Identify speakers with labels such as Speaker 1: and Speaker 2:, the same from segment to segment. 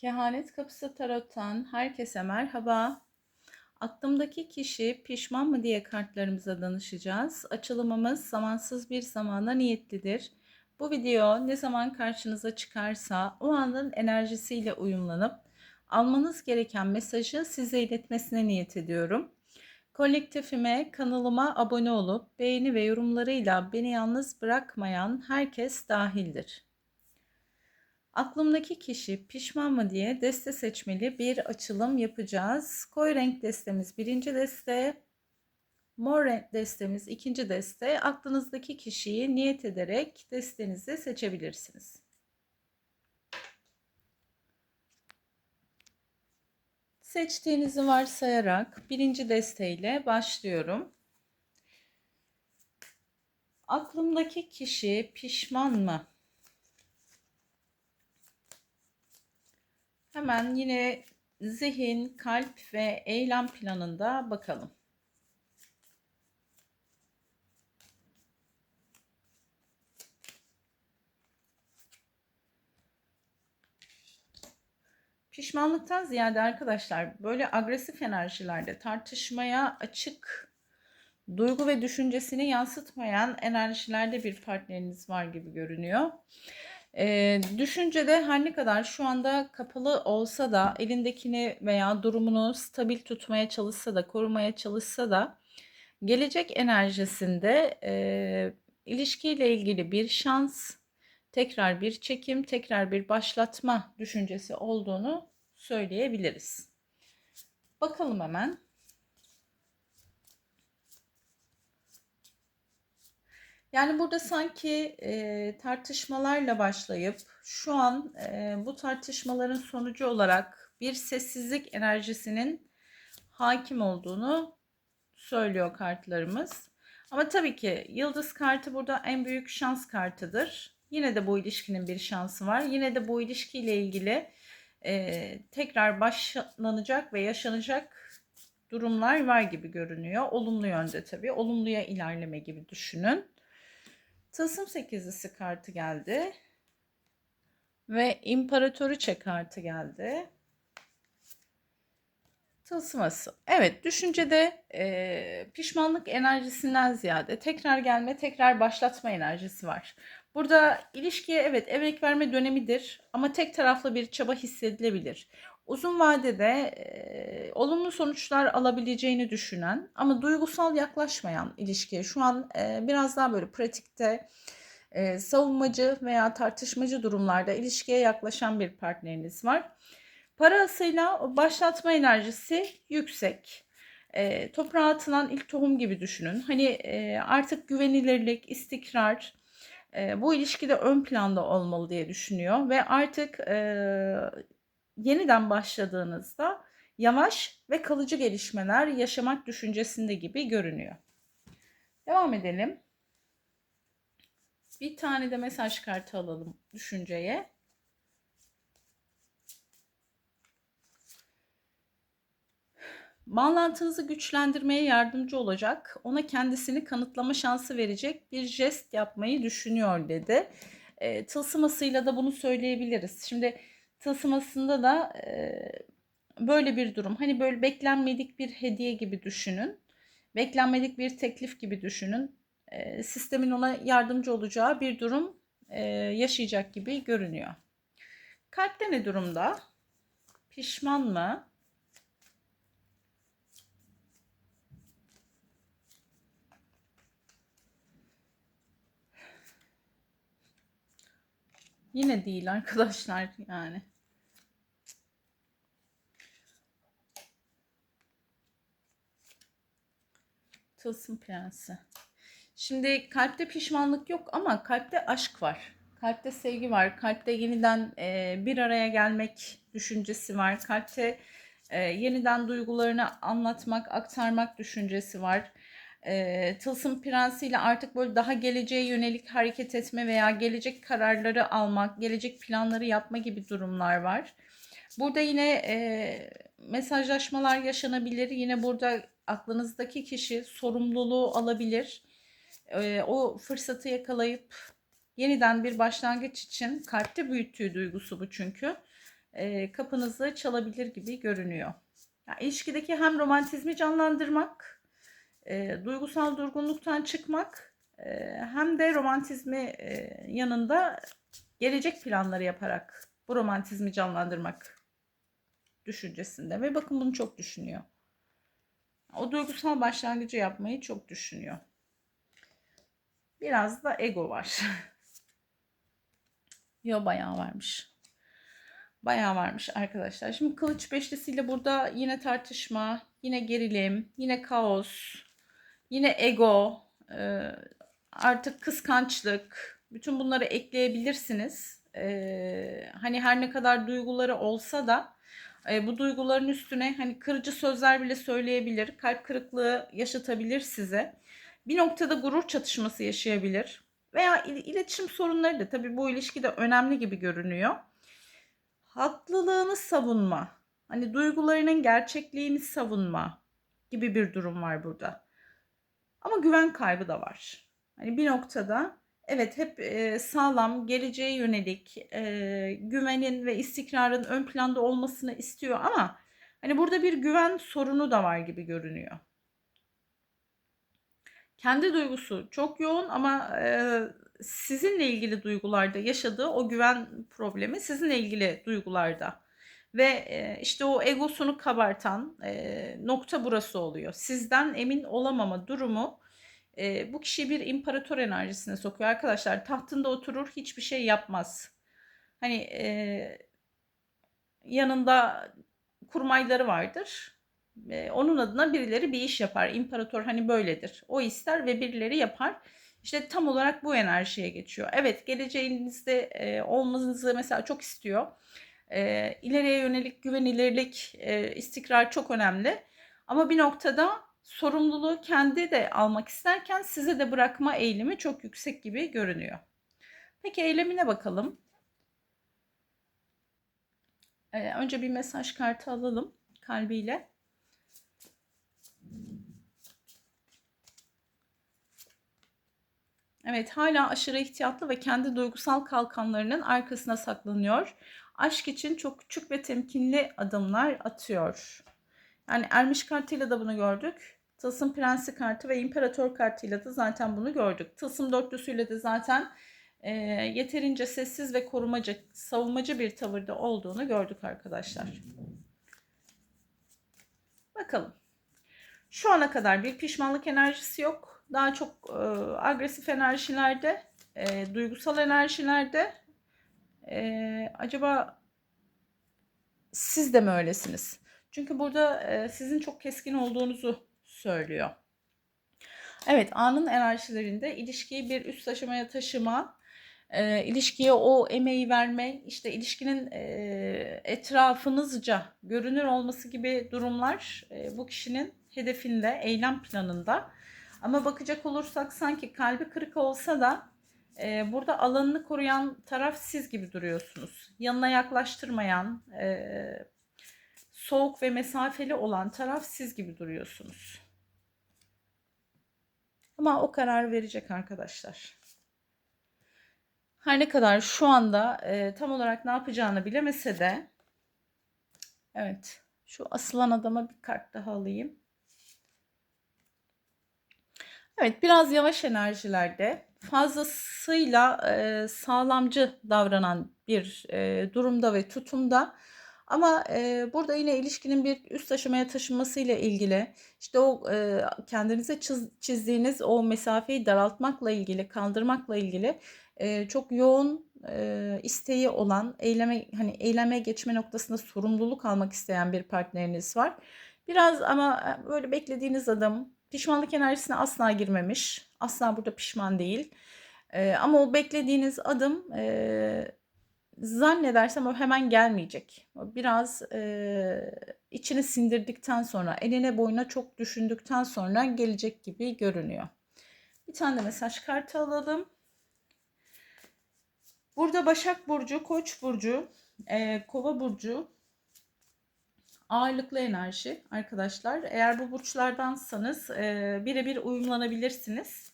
Speaker 1: Kehanet Kapısı Tarot'tan herkese merhaba. Aklımdaki kişi pişman mı diye kartlarımıza danışacağız. Açılımımız zamansız bir zamana niyetlidir. Bu video ne zaman karşınıza çıkarsa o anın enerjisiyle uyumlanıp almanız gereken mesajı size iletmesine niyet ediyorum. Kolektifime, kanalıma abone olup beğeni ve yorumlarıyla beni yalnız bırakmayan herkes dahildir. Aklımdaki kişi pişman mı diye deste seçmeli bir açılım yapacağız. Koyu renk destemiz birinci deste, mor renk destemiz ikinci deste. Aklınızdaki kişiyi niyet ederek destenizi seçebilirsiniz. Seçtiğinizi varsayarak birinci desteyle başlıyorum. Aklımdaki kişi pişman mı? Hemen yine zihin, kalp ve eylem planında bakalım. Pişmanlıktan ziyade arkadaşlar böyle agresif enerjilerde tartışmaya açık duygu ve düşüncesini yansıtmayan enerjilerde bir partneriniz var gibi görünüyor. E, düşüncede her ne kadar şu anda kapalı olsa da elindekini veya durumunu stabil tutmaya çalışsa da korumaya çalışsa da gelecek enerjisinde e, ilişkiyle ilgili bir şans, tekrar bir çekim, tekrar bir başlatma düşüncesi olduğunu söyleyebiliriz. Bakalım hemen. Yani burada sanki e, tartışmalarla başlayıp şu an e, bu tartışmaların sonucu olarak bir sessizlik enerjisinin hakim olduğunu söylüyor kartlarımız. Ama tabii ki yıldız kartı burada en büyük şans kartıdır. Yine de bu ilişkinin bir şansı var. Yine de bu ilişkiyle ilgili e, tekrar başlanacak ve yaşanacak durumlar var gibi görünüyor. Olumlu yönde tabii. Olumluya ilerleme gibi düşünün. Tılsım sekizlisi kartı geldi. Ve İmparatoriçe kartı geldi. Tılsıması. Evet düşüncede e, pişmanlık enerjisinden ziyade tekrar gelme, tekrar başlatma enerjisi var. Burada ilişkiye evet emek verme dönemidir ama tek taraflı bir çaba hissedilebilir uzun vadede e, olumlu sonuçlar alabileceğini düşünen ama duygusal yaklaşmayan ilişkiye şu an e, biraz daha böyle pratikte e, savunmacı veya tartışmacı durumlarda ilişkiye yaklaşan bir partneriniz var. Parasıyla başlatma enerjisi yüksek. E, toprağa atılan ilk tohum gibi düşünün. Hani e, artık güvenilirlik, istikrar e, bu ilişkide ön planda olmalı diye düşünüyor ve artık e, yeniden başladığınızda yavaş ve kalıcı gelişmeler yaşamak düşüncesinde gibi görünüyor. Devam edelim. Bir tane de mesaj kartı alalım düşünceye. Bağlantınızı güçlendirmeye yardımcı olacak, ona kendisini kanıtlama şansı verecek bir jest yapmayı düşünüyor dedi. E, tılsımasıyla da bunu söyleyebiliriz. Şimdi tılsımasında da e, böyle bir durum. Hani böyle beklenmedik bir hediye gibi düşünün. Beklenmedik bir teklif gibi düşünün. E, sistemin ona yardımcı olacağı bir durum e, yaşayacak gibi görünüyor. Kalpte ne durumda? Pişman mı? Yine değil arkadaşlar yani. Tılsım prensi. Şimdi kalpte pişmanlık yok ama kalpte aşk var. Kalpte sevgi var. Kalpte yeniden e, bir araya gelmek düşüncesi var. Kalpte e, yeniden duygularını anlatmak, aktarmak düşüncesi var e, Tılsım Prensi ile artık böyle daha geleceğe yönelik hareket etme veya gelecek kararları almak, gelecek planları yapma gibi durumlar var. Burada yine e, mesajlaşmalar yaşanabilir. Yine burada aklınızdaki kişi sorumluluğu alabilir. E, o fırsatı yakalayıp yeniden bir başlangıç için kalpte büyüttüğü duygusu bu çünkü. e, kapınızı çalabilir gibi görünüyor. Yani ilişkideki hem romantizmi canlandırmak, e, duygusal durgunluktan çıkmak e, hem de romantizmi e, yanında gelecek planları yaparak bu romantizmi canlandırmak düşüncesinde ve bakın bunu çok düşünüyor. O duygusal başlangıcı yapmayı çok düşünüyor. Biraz da ego var. Yo bayağı varmış. Bayağı varmış arkadaşlar. Şimdi kılıç beşlisiyle burada yine tartışma, yine gerilim, yine kaos, yine ego, e, artık kıskançlık. Bütün bunları ekleyebilirsiniz. E, hani her ne kadar duyguları olsa da e, bu duyguların üstüne hani kırıcı sözler bile söyleyebilir. Kalp kırıklığı yaşatabilir size. Bir noktada gurur çatışması yaşayabilir. Veya il- iletişim sorunları da tabii bu ilişkide önemli gibi görünüyor. Haklılığını savunma, hani duygularının gerçekliğini savunma gibi bir durum var burada. Ama güven kaybı da var. Hani bir noktada evet hep e, sağlam, geleceğe yönelik e, güvenin ve istikrarın ön planda olmasını istiyor ama hani burada bir güven sorunu da var gibi görünüyor. Kendi duygusu çok yoğun ama e, sizinle ilgili duygularda yaşadığı o güven problemi sizinle ilgili duygularda. Ve e, işte o egosunu kabartan e, nokta burası oluyor. Sizden emin olamama durumu e, bu kişiyi bir imparator enerjisine sokuyor. Arkadaşlar tahtında oturur hiçbir şey yapmaz. Hani e, yanında kurmayları vardır. E, onun adına birileri bir iş yapar. İmparator hani böyledir. O ister ve birileri yapar. İşte tam olarak bu enerjiye geçiyor. Evet geleceğinizde e, olmanızı mesela çok istiyor. E, ileriye yönelik güvenilirlik, e, istikrar çok önemli. Ama bir noktada sorumluluğu kendi de almak isterken size de bırakma eğilimi çok yüksek gibi görünüyor. Peki eylemine bakalım. E, önce bir mesaj kartı alalım kalbiyle. Evet hala aşırı ihtiyatlı ve kendi duygusal kalkanlarının arkasına saklanıyor. Aşk için çok küçük ve temkinli adımlar atıyor. Yani ermiş kartıyla da bunu gördük. Tılsım prensi kartı ve imparator kartıyla da zaten bunu gördük. Tılsım dörtlüsüyle de zaten e, yeterince sessiz ve korumacı, savunmacı bir tavırda olduğunu gördük arkadaşlar. Bakalım. Şu ana kadar bir pişmanlık enerjisi yok. Daha çok e, agresif enerjilerde, e, duygusal enerjilerde. E, acaba siz de mi öylesiniz? Çünkü burada e, sizin çok keskin olduğunuzu söylüyor. Evet, anın enerjilerinde ilişkiyi bir üst aşamaya taşıma, e, ilişkiye o emeği verme, işte ilişkinin e, etrafınızca görünür olması gibi durumlar e, bu kişinin hedefinde, eylem planında. Ama bakacak olursak sanki kalbi kırık olsa da e, burada alanını koruyan taraf siz gibi duruyorsunuz. Yanına yaklaştırmayan, e, soğuk ve mesafeli olan taraf siz gibi duruyorsunuz. Ama o karar verecek arkadaşlar. Her ne kadar şu anda e, tam olarak ne yapacağını bilemese de evet şu asılan adama bir kart daha alayım. Evet biraz yavaş enerjilerde fazlasıyla e, sağlamcı davranan bir e, durumda ve tutumda. Ama e, burada yine ilişkinin bir üst aşamaya taşınmasıyla ilgili işte o e, kendinize çiz, çizdiğiniz o mesafeyi daraltmakla ilgili, kaldırmakla ilgili e, çok yoğun e, isteği olan, eyleme hani eyleme geçme noktasında sorumluluk almak isteyen bir partneriniz var. Biraz ama böyle beklediğiniz adım pişmanlık enerjisine asla girmemiş. Asla burada pişman değil. E, ama o beklediğiniz adım e, zannedersem o hemen gelmeyecek. Biraz e, içini sindirdikten sonra, eline boyuna çok düşündükten sonra gelecek gibi görünüyor. Bir tane de mesaj kartı alalım. Burada Başak Burcu, Koç Burcu, e, Kova Burcu ağırlıklı enerji arkadaşlar. Eğer bu burçlardansanız e, birebir uyumlanabilirsiniz.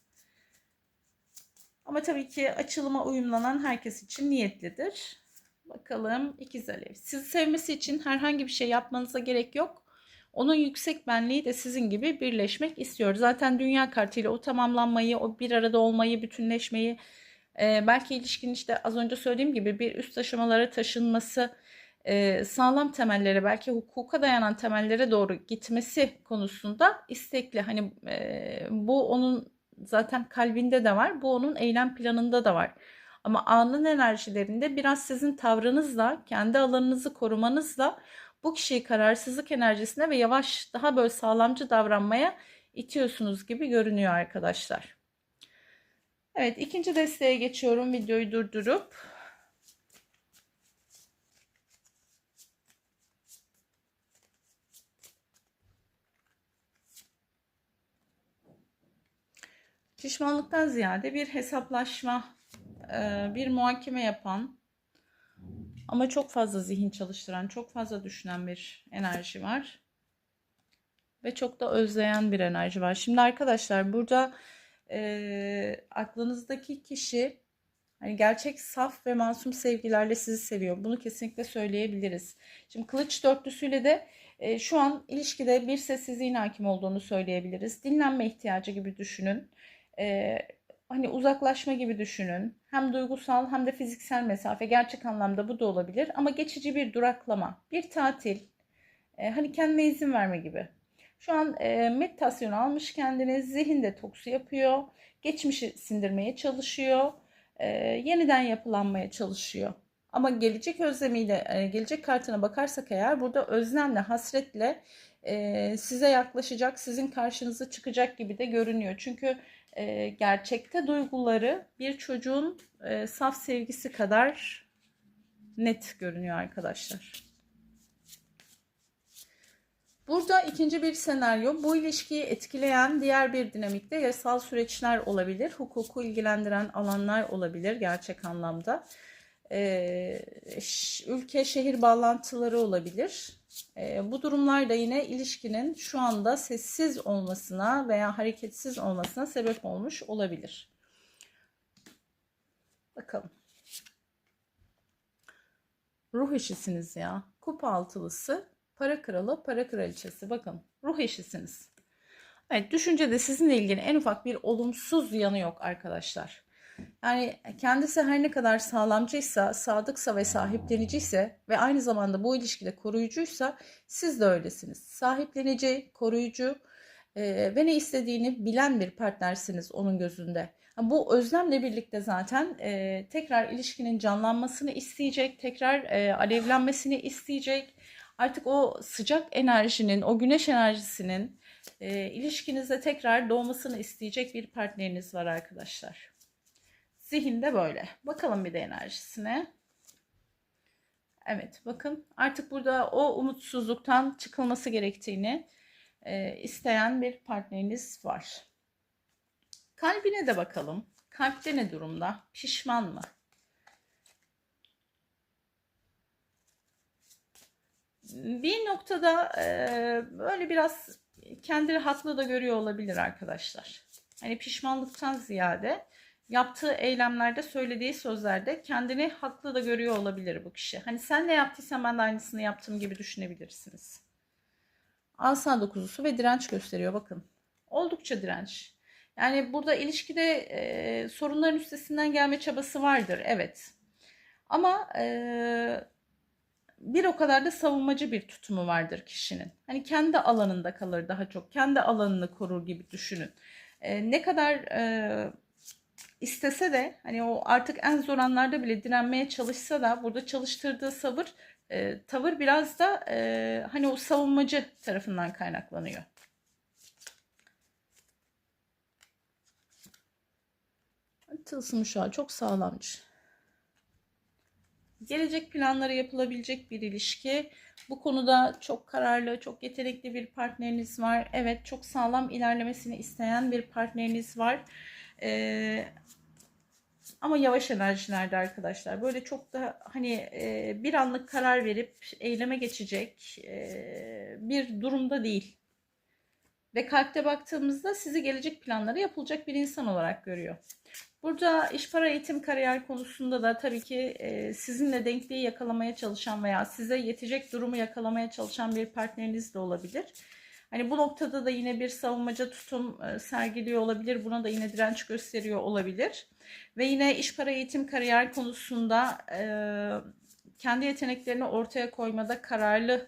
Speaker 1: Ama tabii ki açılıma uyumlanan herkes için niyetlidir. Bakalım ikiz alev. Sizi sevmesi için herhangi bir şey yapmanıza gerek yok. Onun yüksek benliği de sizin gibi birleşmek istiyor. Zaten dünya kartıyla o tamamlanmayı, o bir arada olmayı, bütünleşmeyi, e, belki ilişkinin işte az önce söylediğim gibi bir üst aşamalara taşınması, e, sağlam temellere, belki hukuka dayanan temellere doğru gitmesi konusunda istekli. Hani e, bu onun zaten kalbinde de var, bu onun eylem planında da var. Ama anın enerjilerinde biraz sizin tavrınızla, kendi alanınızı korumanızla bu kişiyi kararsızlık enerjisine ve yavaş daha böyle sağlamcı davranmaya itiyorsunuz gibi görünüyor arkadaşlar. Evet ikinci desteğe geçiyorum videoyu durdurup. Pişmanlıktan ziyade bir hesaplaşma, bir muhakeme yapan ama çok fazla zihin çalıştıran, çok fazla düşünen bir enerji var. Ve çok da özleyen bir enerji var. Şimdi arkadaşlar burada e, aklınızdaki kişi hani gerçek saf ve masum sevgilerle sizi seviyor. Bunu kesinlikle söyleyebiliriz. Şimdi kılıç dörtlüsüyle de e, şu an ilişkide bir sessizliğin hakim olduğunu söyleyebiliriz. Dinlenme ihtiyacı gibi düşünün. E, hani uzaklaşma gibi düşünün. Hem duygusal hem de fiziksel mesafe gerçek anlamda bu da olabilir ama geçici bir duraklama, bir tatil, e, hani kendine izin verme gibi. Şu an e, meditasyon almış kendine, zihin detoksu yapıyor, geçmişi sindirmeye çalışıyor, e, yeniden yapılanmaya çalışıyor. Ama gelecek özlemiyle, gelecek kartına bakarsak eğer burada özlemle, hasretle e, size yaklaşacak, sizin karşınıza çıkacak gibi de görünüyor. Çünkü e, gerçekte duyguları bir çocuğun e, saf sevgisi kadar net görünüyor arkadaşlar. Burada ikinci bir senaryo bu ilişkiyi etkileyen diğer bir dinamikte yasal süreçler olabilir. Hukuku ilgilendiren alanlar olabilir gerçek anlamda. Ee, ülke şehir bağlantıları olabilir. Ee, bu durumlar da yine ilişkinin şu anda sessiz olmasına veya hareketsiz olmasına sebep olmuş olabilir. Bakalım. Ruh eşisiniz ya. Kupa altılısı, para kralı, para kraliçesi. Bakın ruh eşisiniz. Evet düşüncede sizinle ilgili en ufak bir olumsuz yanı yok arkadaşlar. Yani kendisi her ne kadar sağlamcıysa, sadıksa ve sahipleniciyse ve aynı zamanda bu ilişkide koruyucuysa siz de öylesiniz. Sahiplenici, koruyucu e, ve ne istediğini bilen bir partnersiniz onun gözünde. Bu özlemle birlikte zaten e, tekrar ilişkinin canlanmasını isteyecek, tekrar e, alevlenmesini isteyecek. Artık o sıcak enerjinin, o güneş enerjisinin e, ilişkinizde tekrar doğmasını isteyecek bir partneriniz var arkadaşlar. Zihinde böyle. Bakalım bir de enerjisine. Evet bakın artık burada o umutsuzluktan çıkılması gerektiğini e, isteyen bir partneriniz var. Kalbine de bakalım. Kalpte ne durumda? Pişman mı? Bir noktada e, böyle biraz kendini haklı da görüyor olabilir arkadaşlar. Hani pişmanlıktan ziyade yaptığı eylemlerde söylediği sözlerde kendini haklı da görüyor olabilir bu kişi. Hani sen ne yaptıysan ben de aynısını yaptığım gibi düşünebilirsiniz. Asa dokuzusu ve direnç gösteriyor bakın. Oldukça direnç. Yani burada ilişkide e, sorunların üstesinden gelme çabası vardır evet. Ama e, bir o kadar da savunmacı bir tutumu vardır kişinin. Hani kendi alanında kalır daha çok. Kendi alanını korur gibi düşünün. E, ne kadar e, istese de hani o artık en zor anlarda bile direnmeye çalışsa da burada çalıştırdığı sabır e, tavır biraz da e, hani o savunmacı tarafından kaynaklanıyor. Tılsım uşağı çok sağlamcı. Gelecek planları yapılabilecek bir ilişki. Bu konuda çok kararlı, çok yetenekli bir partneriniz var. Evet, çok sağlam ilerlemesini isteyen bir partneriniz var. Ee, ama yavaş enerjilerde arkadaşlar. Böyle çok da hani e, bir anlık karar verip eyleme geçecek e, bir durumda değil. Ve kalpte baktığımızda sizi gelecek planları yapılacak bir insan olarak görüyor. Burada iş para eğitim kariyer konusunda da tabii ki e, sizinle denkliği yakalamaya çalışan veya size yetecek durumu yakalamaya çalışan bir partneriniz de olabilir. Hani bu noktada da yine bir savunmaca tutum e, sergiliyor olabilir. Buna da yine direnç gösteriyor olabilir. Ve yine iş para eğitim kariyer konusunda e, kendi yeteneklerini ortaya koymada kararlı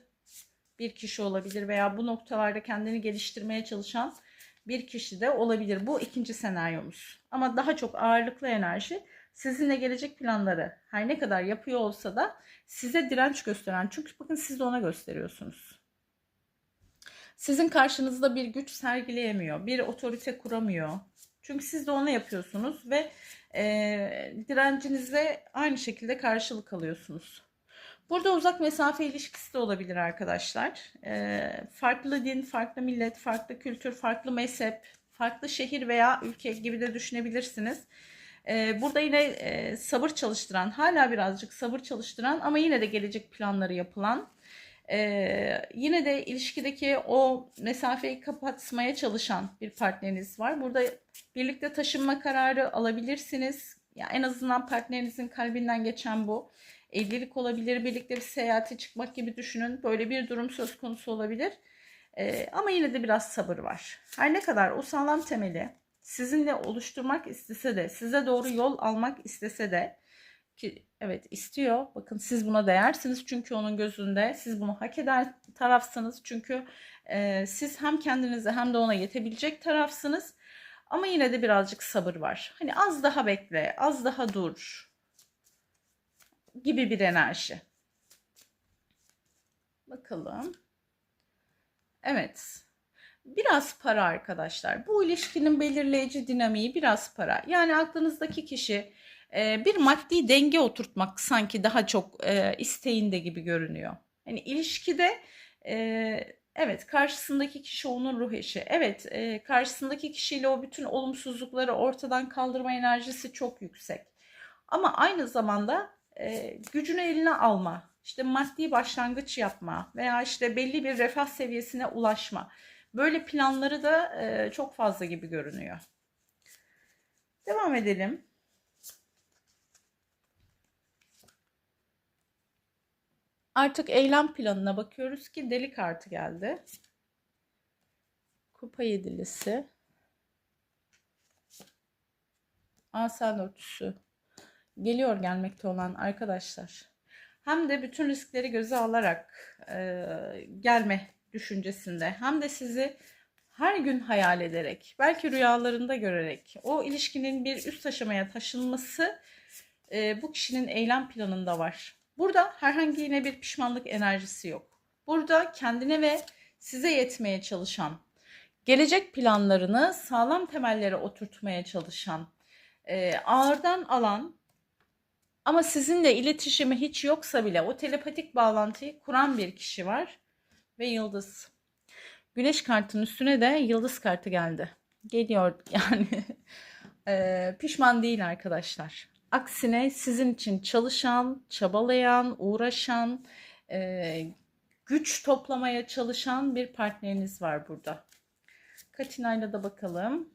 Speaker 1: bir kişi olabilir veya bu noktalarda kendini geliştirmeye çalışan bir kişi de olabilir. Bu ikinci senaryomuz. Ama daha çok ağırlıklı enerji sizinle gelecek planları her ne kadar yapıyor olsa da size direnç gösteren. Çünkü bakın siz de ona gösteriyorsunuz. Sizin karşınızda bir güç sergileyemiyor, bir otorite kuramıyor. Çünkü siz de ona yapıyorsunuz ve e, direncinize aynı şekilde karşılık alıyorsunuz. Burada uzak mesafe ilişkisi de olabilir arkadaşlar. E, farklı din, farklı millet, farklı kültür, farklı mezhep, farklı şehir veya ülke gibi de düşünebilirsiniz. E, burada yine e, sabır çalıştıran, hala birazcık sabır çalıştıran ama yine de gelecek planları yapılan ee, yine de ilişkideki o mesafeyi kapatmaya çalışan bir partneriniz var. Burada birlikte taşınma kararı alabilirsiniz. Ya en azından partnerinizin kalbinden geçen bu. Evlilik olabilir, birlikte bir seyahate çıkmak gibi düşünün. Böyle bir durum söz konusu olabilir. Ee, ama yine de biraz sabır var. Her ne kadar o sağlam temeli sizinle oluşturmak istese de, size doğru yol almak istese de ki evet istiyor. Bakın siz buna değersiniz çünkü onun gözünde siz bunu hak eder tarafsınız. Çünkü e, siz hem kendinize hem de ona yetebilecek tarafsınız. Ama yine de birazcık sabır var. Hani az daha bekle, az daha dur gibi bir enerji. Bakalım. Evet. Biraz para arkadaşlar. Bu ilişkinin belirleyici dinamiği biraz para. Yani aklınızdaki kişi e, bir maddi denge oturtmak sanki daha çok e, isteğinde gibi görünüyor. Yani ilişkide e, evet karşısındaki kişi onun ruh eşi. Evet karşısındaki kişiyle o bütün olumsuzlukları ortadan kaldırma enerjisi çok yüksek. Ama aynı zamanda gücünü eline alma, işte maddi başlangıç yapma veya işte belli bir refah seviyesine ulaşma. Böyle planları da çok fazla gibi görünüyor. Devam edelim. Artık eylem planına bakıyoruz ki deli kartı geldi. Kupa yedilisi. Asa dörtüsü. Geliyor gelmekte olan arkadaşlar. Hem de bütün riskleri göze alarak e, gelme düşüncesinde. Hem de sizi her gün hayal ederek, belki rüyalarında görerek o ilişkinin bir üst aşamaya taşınması e, bu kişinin eylem planında var. Burada herhangi yine bir pişmanlık enerjisi yok. Burada kendine ve size yetmeye çalışan, gelecek planlarını sağlam temellere oturtmaya çalışan, e, ağırdan alan ama sizinle iletişimi hiç yoksa bile o telepatik bağlantıyı kuran bir kişi var ve yıldız. Güneş kartının üstüne de yıldız kartı geldi. Geliyor yani e, pişman değil arkadaşlar. Aksine sizin için çalışan, çabalayan, uğraşan, e, güç toplamaya çalışan bir partneriniz var burada. Katina'yla da bakalım.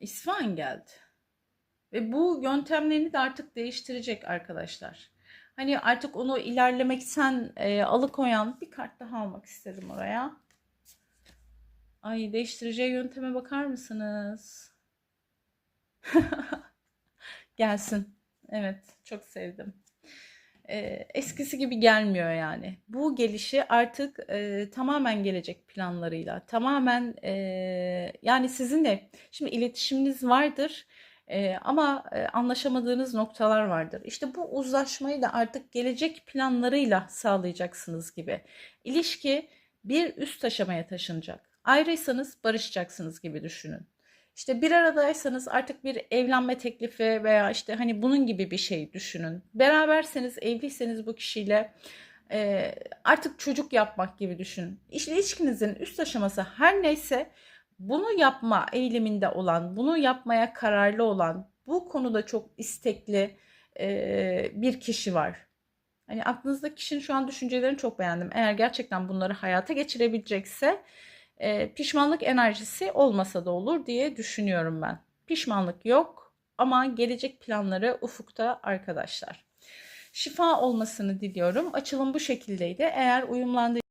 Speaker 1: İsfahan geldi. Ve bu yöntemlerini de artık değiştirecek arkadaşlar. Hani artık onu ilerlemekten e, alıkoyan bir kart daha almak istedim oraya. Ay değiştireceği yönteme bakar mısınız? Gelsin. Evet, çok sevdim. Ee, eskisi gibi gelmiyor yani. Bu gelişi artık e, tamamen gelecek planlarıyla, tamamen e, yani sizinle şimdi iletişiminiz vardır. E, ama e, anlaşamadığınız noktalar vardır. İşte bu uzlaşmayı da artık gelecek planlarıyla sağlayacaksınız gibi. İlişki bir üst aşamaya taşınacak. Ayrıysanız barışacaksınız gibi düşünün. İşte bir aradaysanız artık bir evlenme teklifi veya işte hani bunun gibi bir şey düşünün. Beraberseniz, evliyseniz bu kişiyle e, artık çocuk yapmak gibi düşünün. İşte ilişkinizin üst aşaması her neyse bunu yapma eğiliminde olan, bunu yapmaya kararlı olan, bu konuda çok istekli e, bir kişi var. Hani aklınızda kişinin şu an düşüncelerini çok beğendim. Eğer gerçekten bunları hayata geçirebilecekse e, pişmanlık enerjisi olmasa da olur diye düşünüyorum ben. Pişmanlık yok ama gelecek planları ufukta arkadaşlar. Şifa olmasını diliyorum. Açılım bu şekildeydi. Eğer uyumlandı